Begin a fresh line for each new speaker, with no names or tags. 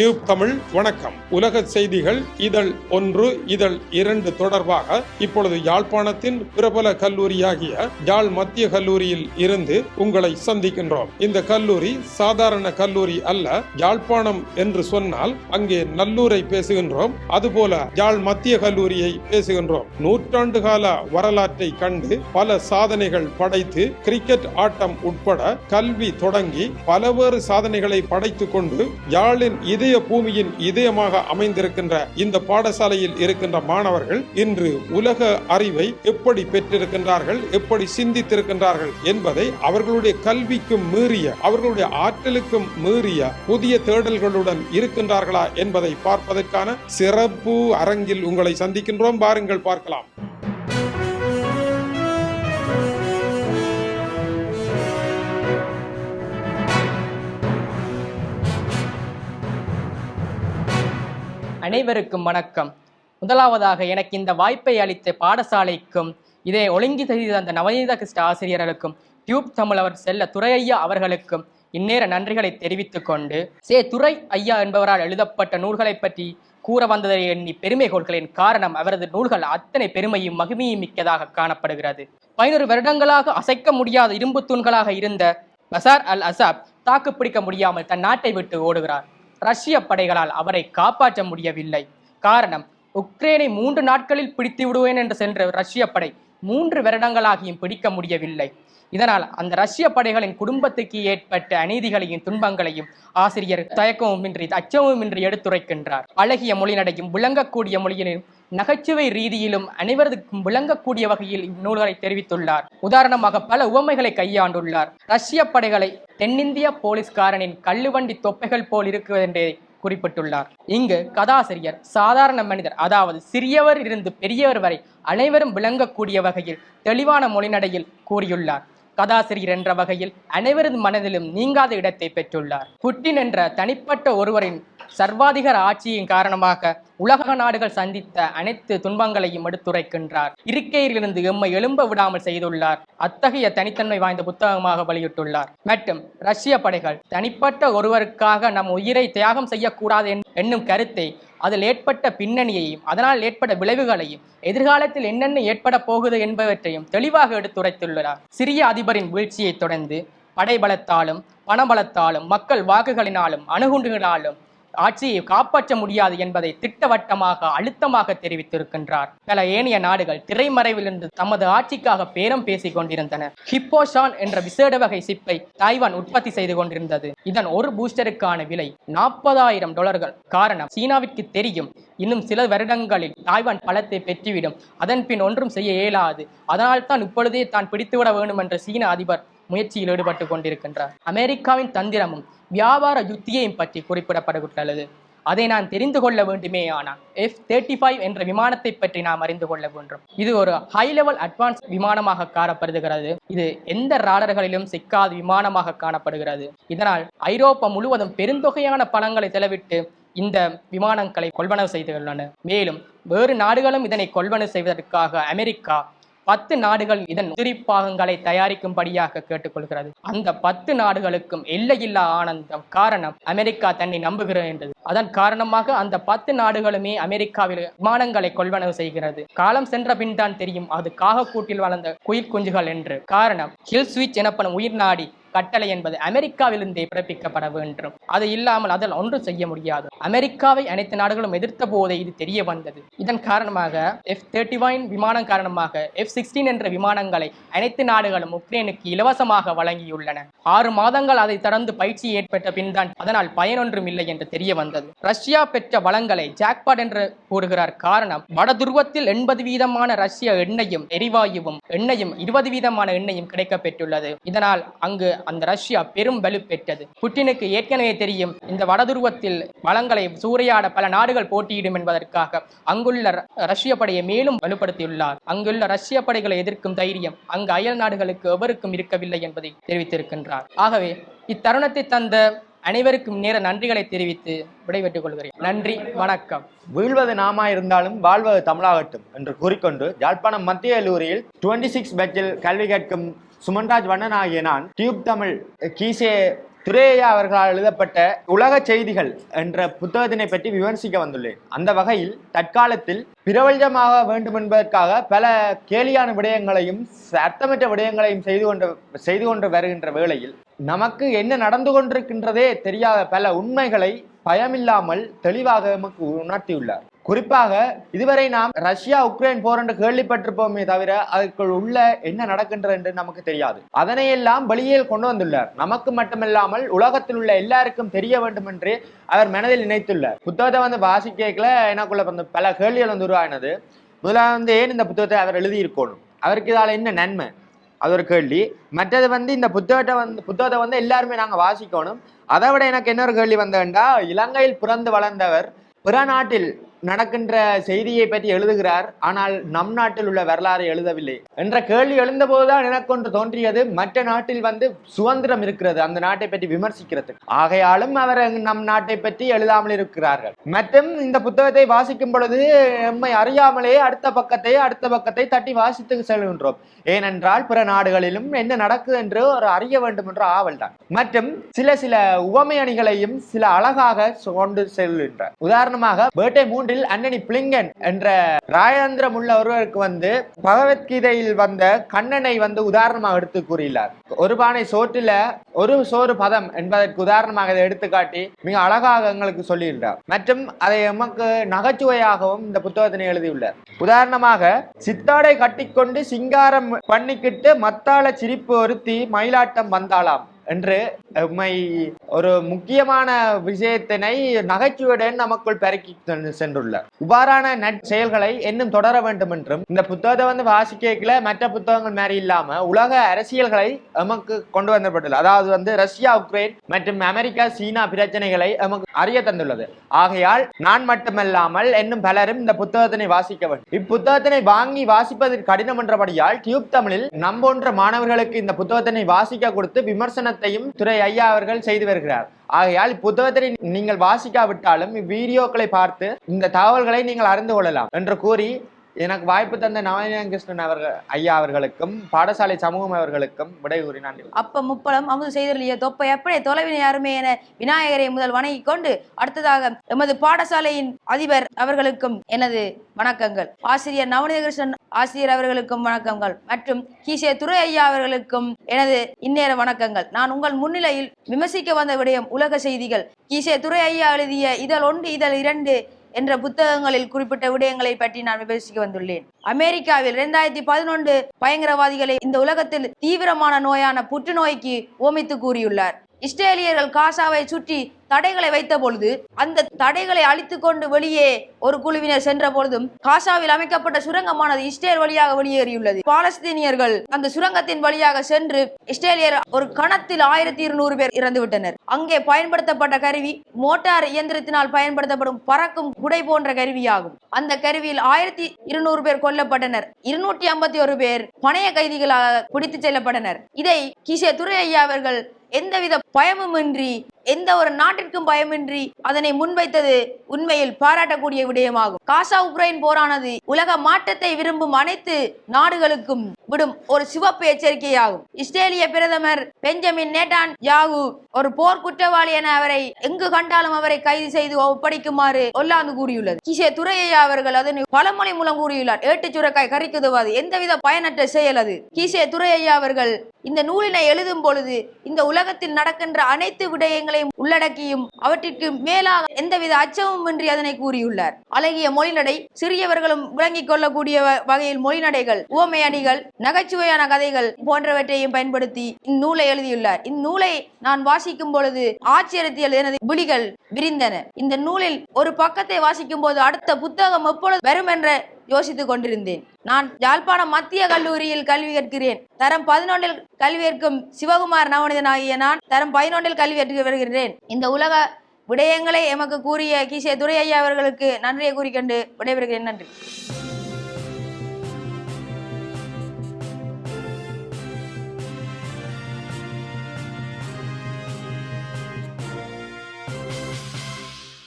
Tube Tamil வணக்கம். உலக செய்திகள் இதழ் ஒன்று இதழ் இரண்டு தொடர்பாக இப்பொழுது யாழ்ப்பாணத்தின் பிரபல கல்லூரியாகிய யாழ் மத்திய கல்லூரியில் இருந்து உங்களை சந்திக்கின்றோம். இந்த கல்லூரி சாதாரண கல்லூரி அல்ல யாழ்ப்பாணம் என்று சொன்னால் அங்கே நல்லூரை பேசுகின்றோம். அதுபோல யாழ் மத்திய கல்லூரியை பேசுகின்றோம். நூற்றாண்டு கால வரலாற்றை கண்டு பல சாதனைகள் படைத்து கிரிக்கெட் ஆட்டம் உட்பட கல்வி தொடங்கி பலவேறு சாதனைகளை படைத்துக் கொண்டு யாழின் இதய பூமியின் இதயமாக அமைந்திருக்கின்ற இந்த பாடசாலையில் இருக்கின்ற மாணவர்கள் இன்று உலக அறிவை எப்படி பெற்றிருக்கின்றார்கள் எப்படி சிந்தித்திருக்கின்றார்கள் என்பதை அவர்களுடைய கல்விக்கும் மீறிய அவர்களுடைய ஆற்றலுக்கும் மீறிய புதிய தேடல்களுடன் இருக்கின்றார்களா என்பதை பார்ப்பதற்கான சிறப்பு அரங்கில் உங்களை சந்திக்கின்றோம். பாருங்கள் பார்க்கலாம்.
அனைவருக்கும் வணக்கம். முதலாவதாக எனக்கு இந்த வாய்ப்பை அளித்த பாடசாலைக்கும் இதை ஒழுங்கி செய்த அந்த நவநீத கிருஷ்ட ஆசிரியர்களுக்கும் டியூப் தமிழவர் செல்ல துரை ஐயா அவர்களுக்கும் இந்நேர நன்றிகளை தெரிவித்துக் கொண்டு சே துரை ஐயா என்பவரால் எழுதப்பட்ட நூல்களை பற்றி கூற வந்ததை எண்ணி பெருமை கொள்களின் காரணம் அவரது நூல்கள் அத்தனை பெருமையும் மகிமையும் மிக்கதாக காணப்படுகிறது. பதினொரு வருடங்களாக அசைக்க முடியாத இரும்பு தூண்களாக இருந்த பசார் அல் அசாப் தாக்கு பிடிக்க முடியாமல் தன் நாட்டை விட்டு ஓடுகிறார். ரஷ்ய படைகளால் அவரை காப்பாற்ற முடியவில்லை. காரணம் உக்ரைனை மூன்று நாட்களில் பிடித்து விடுவேன் என்று சென்ற ரஷ்ய படை மூன்று வருடங்களாகியும் பிடிக்க முடியவில்லை. இதனால் அந்த ரஷ்ய படைகளின் குடும்பத்துக்கு ஏற்பட்ட அநீதிகளையும் துன்பங்களையும் ஆசிரியர் தயக்கமுமின்றி அச்சமுமின்றி எடுத்துரைக்கின்றார். அழகிய மொழிநடையும் விளங்கக்கூடிய மொழியிலும் நகைச்சுவை ரீதியிலும் அனைவருக்கும் விளங்கக்கூடிய வகையில் இந்நூல்களை தெரிவித்துள்ளார். உதாரணமாக பல உவமைகளை கையாண்டுள்ளார். ரஷ்ய படைகளை தென்னிந்திய போலீஸ்காரனின் கள்ளுவண்டி தொப்பைகள் போல் இருக்குவென்றே குறிப்பிட்டுள்ளார். இங்கு கதாசிரியர் சாதாரண மனிதர் அதாவது சிறியவர் இருந்து பெரியவர் வரை அனைவரும் விளங்கக்கூடிய வகையில் தெளிவான மொழிநடையில் கூறியுள்ளார். கதாசிரியர் என்ற வகையில் அனைவரது மனதிலும் நீங்காத இடத்தை பெற்றுள்ளார். புட்டின் என்ற தனிப்பட்ட ஒருவரின் சர்வாதிகார ஆட்சியின் காரணமாக உலக நாடுகள் சந்தித்த அனைத்து துன்பங்களையும் எடுத்துரைக்கின்றார். இருக்கையிலிருந்து எம்மை எழும்ப விடாமல் செய்துள்ளார். அத்தகைய தனித்தன்மை வாய்ந்த புத்தகமாக வெளியிட்டுள்ளார். மற்றும் ரஷ்ய படைகள் தனிப்பட்ட ஒருவருக்காக நம் உயிரை தியாகம் செய்யக்கூடாது என்னும் கருத்தை அதில் ஏற்பட்ட பின்னணியையும் அதனால் ஏற்பட்ட விளைவுகளையும் எதிர்காலத்தில் என்னென்ன ஏற்பட போகுது என்பவற்றையும் தெளிவாக எடுத்துரைத்துள்ளார். சிரிய அதிபரின் வீழ்ச்சியைத் தொடர்ந்து படைபலத்தாலும் பணபலத்தாலும் மக்கள் வாக்குகளினாலும் அணுகுண்டுகளாலும் ஆட்சியை காப்பாற்ற முடியாது என்பதை திட்டவட்டமாக அழுத்தமாக தெரிவித்திருக்கின்றார். பல ஏனைய நாடுகள் திரைமறைவிலிருந்து தமது ஆட்சிக்காக பேரம் பேசிக் கொண்டிருந்தன. ஹிப்போஷான் என்ற விசேட வகை சிப்பை தாய்வான் உற்பத்தி செய்து கொண்டிருந்தது. இதன் ஒரு பூஸ்டருக்கான விலை நாற்பதாயிரம் டாலர்கள். காரணம் சீனாவிற்கு தெரியும். இன்னும் சில வருடங்களில் தாய்வான் பலத்தை பெற்றுவிடும். அதன் பின் ஒன்றும் செய்ய இயலாது. அதனால் தான் இப்பொழுதே தான் பிடித்துவிட வேண்டும் என்ற சீன அதிபர் முயற்சியில் ஈடுபட்டு கொண்டிருக்கின்றார் அமெரிக்காவின் தந்திரமும் வியாபார யுத்தியையும் பற்றி குறிப்பிடப்படுகின்றது. அதை நான் தெரிந்து கொள்ள வேண்டுமே ஆனால் எஃப் தேர்ட்டி ஃபைவ் என்ற விமானத்தை பற்றி நாம் அறிந்து கொள்ள வேண்டும். இது ஒரு ஹை லெவல் அட்வான்ஸ் விமானமாக காணப்படுகிறது. இது எந்த ராடர்களிலும் சிக்காத விமானமாக காணப்படுகிறது. இதனால் ஐரோப்பா முழுவதும் பெருந்தொகையான பணங்களை செலவிட்டு இந்த விமானங்களை கொள்வனவு செய்துள்ளன. மேலும் வேறு நாடுகளும் இதனை கொள்வனவு செய்வதற்காக அமெரிக்கா பத்து நாடுகள் இதன் உதிரிப்பாகங்களை தயாரிக்கும்படியாக கேட்டுக்கொள்கிறது. அந்த பத்து நாடுகளுக்கும் எல்லையில்லா ஆனந்தம் காரணம் அமெரிக்கா தன்னை நம்புகிறது என்றது. அதன் காரணமாக அந்த பத்து நாடுகளுமே அமெரிக்காவில் விமானங்களை கொள்வனவு செய்கிறது. காலம் சென்ற பின் தான் தெரியும் அது காகக்கூட்டில் வளர்ந்த குயிர் குஞ்சுகள் என்று. காரணம் ஹில் ஸ்விட்ச் எனப்படும் உயிர் நாடி கட்டளை என்பது அமெரிக்காவிலிருந்தே பிறப்பிக்கப்பட வேண்டும். அது இல்லாமல் அதில் ஒன்றும் செய்ய முடியாது. அமெரிக்காவை அனைத்து நாடுகளும் எதிர்த்த போதே இது தெரிய வந்தது. இதன் காரணமாக எஃப் தேர்ட்டி விமானம் காரணமாக எஃப் சிக்ஸ்டீன் என்ற விமானங்களை அனைத்து நாடுகளும் உக்ரைனுக்கு இலவசமாக வழங்கியுள்ளன. ஆறு மாதங்கள் அதை தொடர்ந்து பயிற்சி ஏற்பட்ட பின்தான் அதனால் பயனொன்றும் இல்லை என்று தெரிய வந்தது. ரஷ்யா பெற்ற வளங்களை ஜாக்பாட் என்று கூறுகிறார். காரணம் வட துருவத்தில் எண்பது வீதமான ரஷ்ய எண்ணெயும் எரிவாயுவும் எண்ணெயும் இருபது வீதமான எண்ணெயும் கிடைக்கப்பெற்றுள்ளது. இதனால் அங்கு அந்த ரஷ்யா பெரும் வலு பெற்றது. புட்டினுக்கு ஏற்கனவே தெரியும் இந்த வடதுருவத்தில் வளங்களை சூறையாட பல நாடுகள் போட்டியிடும் என்பதற்காக அங்குள்ள ரஷ்ய படையை மேலும் வலுப்படுத்தியுள்ளார். அங்குள்ள ரஷ்ய படைகளை எதிர்க்கும் தைரியம் அங்கு அயல் நாடுகளுக்கு எவருக்கும் இருக்கவில்லை என்பதை தெரிவித்திருக்கின்றார். ஆகவே இத்தருணத்தை தந்த அனைவருக்கும் நேர நன்றிகளை தெரிவித்து விடைபெற்றுக் கொள்கிறேன். நன்றி வணக்கம்.
வீழ்வது நாமா இருந்தாலும் வாழ்வது தமிழாகட்டும் என்று கூறிக்கொண்டு யாழ்ப்பாணம் மத்திய கல்லூரியில் டுவெண்ட்டி சிக்ஸ் பேச்சில் கல்வி கேட்கும் சுமன்ராஜ் வண்ணன் ஆகிய நான் டியூப் தமிழ் கீசே துரேயா அவர்களால் எழுதப்பட்ட உலக செய்திகள் என்ற புத்தகத்தினை பற்றி விமர்சிக்க வந்துள்ளேன். அந்த வகையில் தற்காலத்தில் பிரபஞ்சமாக வேண்டும் என்பதற்காக பல கேலியான விடயங்களையும் அர்த்தமற்ற விடயங்களையும் செய்து கொண்டு செய்து கொண்டு வருகின்ற வேளையில் நமக்கு என்ன நடந்து கொண்டிருக்கின்றதே தெரியாத பல உண்மைகளை பயமில்லாமல் தெளிவாக நமக்கு உணர்த்தியுள்ளார். குறிப்பாக இதுவரை நாம் ரஷ்யா உக்ரைன் போர் என்று கேள்விப்பட்டிருப்போமே தவிர அதற்குள் உள்ள என்ன நடக்கின்றது என்று நமக்கு தெரியாது. அதனையெல்லாம் வெளியில் கொண்டு வந்துள்ளார். நமக்கு மட்டுமில்லாமல் உலகத்தில் உள்ள எல்லாருக்கும் தெரிய வேண்டும் என்று அவர் மனதில் நினைத்துள்ளார். புத்தகத்தை வந்து வாசிக்கல எனக்குள்ள வந்து பல கேள்விகள் வந்து உருவானது முதலாவது வந்து ஏன் இந்த புத்தகத்தை அவர் எழுதியிருக்கணும்? அவருக்கு இதால் என்ன நன்மை? அது ஒரு கேள்வி. மற்றது வந்து இந்த புத்தகத்தை வந்து புத்தகத்தை வந்து எல்லாருமே நாங்கள் வாசிக்கணும். அதை விட எனக்கு இன்னொரு கேள்வி வந்தேன்டா இலங்கையில் பிறந்து வளர்ந்தவர் பிற நாட்டில் நடக்கின்ற செய்தியை பற்றி எழுதுகிறார். ஆனால் நம் நாட்டில் உள்ள வரலாறு எழுதவில்லை. என்ற கேள்வி எழுந்தபோதுதான் எனக்கொன்று தோன்றியது. மற்ற நாட்டில் வந்து சுதந்திரம் இருக்கிறது. அந்த நாட்டை பற்றி விமர்சிக்கிறது ஆகையாலும் அவர் நம் நாட்டை பற்றி எழுதாமல் இருக்கிறார்கள். மற்றும் இந்த புத்தகத்தை வாசிக்கும் பொழுது எம்மை அறியாமலே அடுத்த பக்கத்தை அடுத்த பக்கத்தை தட்டி வாசித்து செல்கின்றோம். ஏனென்றால் பிற நாடுகளிலும் என்ன நடக்குது என்று ஒரு அறிய வேண்டும் என்ற ஆவல் தான். மற்றும் சில சில உவமை அணிகளையும் சில அழகாக கொண்டு செல்கின்றார் உதாரணமாக பேட்டை மூன்றில் அன்னனி பிளிங்கன் என்ற ராயந்திரம் உள்ள ஒருவருக்கு வந்து பகவத்கீதையில் வந்த கண்ணனை வந்து உதாரணமாக எடுத்து கூறியுள்ளார். ஒரு பானை சோற்றில ஒரு சோறு பதம் என்பதற்கு உதாரணமாக இதை எடுத்துக்காட்டி மிக அழகாக எங்களுக்கு சொல்லியிருந்தார் மற்றும் அதை எமக்கு நகைச்சுவையாகவும் இந்த புத்தகத்தினை எழுதியுள்ளார். உதாரணமாக சித்தாடை கட்டிக்கொண்டு சிங்காரம் பண்ணிக்கிட்டு மத்தாள சிரிப்பு ஒருத்தி மயிலாட்டம் வந்தாளாம். என்று உண்மை ஒரு முக்கியமான விஷயத்தினை நகைச்சுவையுடன் நமக்குள் பெருக்கி சென்றுள்ளார் இவ்வாறான நற்செயல்களை இன்னும் தொடர வேண்டும் என்றும் இந்த புத்தகத்தை வந்து வாசிக்கல மற்ற புத்தகங்கள் மாதிரி இல்லாம உலக அரசியல்களை நமக்கு கொண்டு வந்தப்பட்டுள்ளது அதாவது வந்து ரஷ்யா உக்ரைன் மற்றும் அமெரிக்கா சீனா பிரச்சனைகளை நமக்கு அறிய தந்துள்ளது. ஆகையால் நான் மட்டுமல்லாமல் இன்னும் பலரும் இந்த புத்தகத்தினை வாசிக்க வேண்டும். இப்புத்தகத்தினை வாங்கி வாசிப்பது கடினம் என்றபடியால் டியூப் தமிழில் நம்போன்ற மாணவர்களுக்கு இந்த புத்தகத்தினை வாசிக்க கொடுத்து விமர்சன விமர்சனத்தையும் துறை ஐயா அவர்கள் செய்து வருகிறார். ஆகையால் புத்தகத்தை நீங்கள் வாசிக்காவிட்டாலும் இவ்வீடியோக்களை பார்த்து இந்த தகவல்களை நீங்கள் அறிந்து கொள்ளலாம் என்று கூறி எனக்கு வாய்ப்பு தந்த நவநீதன் கிருஷ்ணன் அவர்கள் ஐயா அவர்களுக்கும் பாடசாலை சமூகம் அவர்களுக்கும் விடை கூறினான்
அப்ப முப்பழம் அமுது செய்தலிய தொப்பை எப்படி தொலைவினை யாருமே என விநாயகரை முதல் வணங்கி கொண்டு அடுத்ததாக எமது பாடசாலையின் அதிபர் அவர்களுக்கும் எனது வணக்கங்கள். ஆசிரியர் நவநீதகிருஷ்ணன் ஆசிரியர் அவர்களுக்கும் வணக்கங்கள். மற்றும் கீசே துரை ஐயா அவர்களுக்கும் எனது இந்நேர வணக்கங்கள். நான் உங்கள் முன்னிலையில் விமர்சிக்க வந்த விடயம் உலக செய்திகள். கீசே துரை ஐயா எழுதிய இதழ் ஒன்று இதழ் இரண்டு என்ற புத்தகங்களில் குறிப்பிட்ட விடயங்களை பற்றி நான் விமர்சிக்க வந்துள்ளேன். அமெரிக்காவில் இரண்டாயிரத்தி பதினொன்று பயங்கரவாதிகளை இந்த உலகத்தில் தீவிரமான நோயான புற்றுநோய்க்கு ஓமித்து கூறியுள்ளார். இஸ்ரேலியர்கள் காசாவை சுற்றி தடைகளை வைத்த பொழுது அந்த தடைகளை அழித்து கொண்டு வெளியே ஒரு குழுவினர் சென்ற பொழுதும் காசாவில் அமைக்கப்பட்ட சுரங்கமானது இஸ்ரேல் வழியாக வெளியேறியுள்ளது. பாலஸ்தீனியர்கள் அந்த சுரங்கத்தின் வழியாக சென்று இஸ்ரேலியர் ஒரு கணத்தில் ஆயிரத்தி இருநூறு பேர் இறந்துவிட்டனர். அங்கே பயன்படுத்தப்பட்ட கருவி மோட்டார் இயந்திரத்தினால் பயன்படுத்தப்படும் பறக்கும் குடை போன்ற கருவியாகும். அந்த கருவியில் ஆயிரத்தி இருநூறு பேர் கொல்லப்பட்டனர். இருநூற்றி ஐம்பத்தி ஒரு பேர் பணைய கைதிகளாக பிடித்து செல்லப்பட்டனர். இதை கிஷே துரை ஐயா அவர்கள் எந்தவித பயமுமின்றி எந்த ஒரு நாட்டிற்கும் பயமின்றி அதனை முன்வைத்தது உண்மையில் பாராட்டக்கூடிய விடயமாகும். காசா உக்ரைன் போரானது உலக மாற்றத்தை விரும்பும் அனைத்து நாடுகளுக்கும் விடும் ஒரு சிவப்பு எச்சரிக்கையாகும். இஸ்ரேலிய பிரதமர் பெஞ்சமின் நேட்டான் யாகு ஒரு போர் குற்றவாளி என அவரை எங்கு கண்டாலும் அவரை கைது செய்து ஒப்படைக்குமாறு ஒல்லாந்து கூறியுள்ளது. கிஷே துரையா அவர்கள் அதனை பலமொழி மூலம் கூறியுள்ளார். ஏட்டு சுரக்காய் கறிக்குதுவாது எந்தவித பயனற்ற செயல் அது? கிஷே துரையா அவர்கள் இந்த நூலினை எழுதும் பொழுது இந்த உலகத்தில் நடக்கின்ற அனைத்து விடயங்களையும் உள்ளடக்கியும் அவற்றிற்கு மேலாக எந்தவித அச்சமும் இன்றி அதனை கூறியுள்ளார். அழகிய மொழிநடை சிறியவர்களும் விளங்கிக் கொள்ளக்கூடிய வகையில் மொழிநடைகள் உவமை அணிகள் நகைச்சுவையான கதைகள் போன்றவற்றையும் பயன்படுத்தி இந்நூலை எழுதியுள்ளார். இந்நூலை நான் வாசிக்கும் பொழுது ஆச்சரியத்தில் எனது விழிகள் விரிந்தன. இந்த நூலில் ஒரு பக்கத்தை வாசிக்கும் போது அடுத்த புத்தகம் எப்பொழுது வரும் என்ற யோசித்துக் கொண்டிருந்தேன். நான் யாழ்ப்பாணம் மத்திய கல்லூரியில் கல்வி கற்கிறேன். தரம் பதினொன்றில் கல்வி கற்கும் சிவகுமார் நவனிதன் ஆகிய நான் தரம் பதினொன்றில் கல்வி கற்று வருகிறேன் இந்த உலக விடயங்களை எமக்கு கூறிய கிசே துரை ஐயா அவர்களுக்கு நன்றியை கூறிக்கொண்டு விடைபெறுகிறேன். நன்றி.